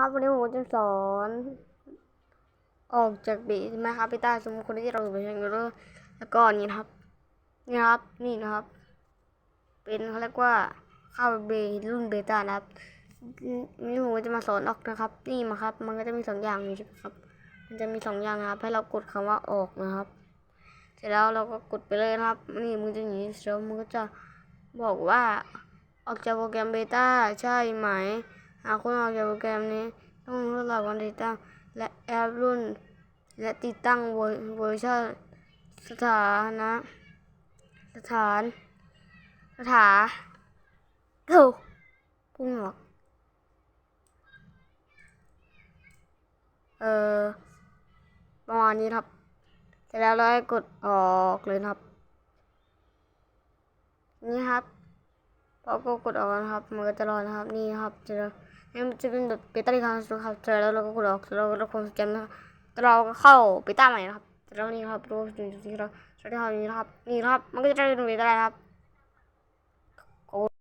ครับวันนี้ผมจะสอน ออกจากบีใช่ไหมครับพี่ต้าสมมติคนที่เราอยู่ในเชงเกอร์แล้วก็นี่นะครับ นี่ครับ นี่นะครับ เป็นเขาเรียกว่าเข้าเบรุ่นเบต้านะครับนี่ผมจะมาสอนออกนะครับ นี่มาครับ มันก็จะมีสองอย่างนี้ใช่ไหมครับ มันจะมีสองอย่างนะครับ ให้เรากดคำว่าออกนะครับ เสร็จแล้วเราก็กดไปเลยนะครับ นี่มันจะอย่างนี้เสร็จแล้วมันก็จะบอกว่าออกจากโปรแกรมเบต้าใช่ไหม หากคุณออกจากโปรแกรมนี้ ต้องทดสอบการติดตั้ง และแอปรุ่น และติดตั้งเวอร์ชันสถานะสถานสถาถูกพุ่งหรอกเออประมาณนี้ครับเสร็จแล้วเราให้กดออกเลยครับ นี่ครับพอก็กดออกนะครับมันก็จะรอนะครับนี่ครับจะ จะเป็นแบบเบต้าที่ครั้งสุดครับเจอแล้วเราก็กดออกเร็จแล้วเราคงสแกนะครับแต่เราก็เข้าเบต้าใหม่นะครับแล้วนี่ครับรูปที่เราใช้ที่เรานี้นะครับนี่ครับมันก็จะได้เป็นเบต้านะครับ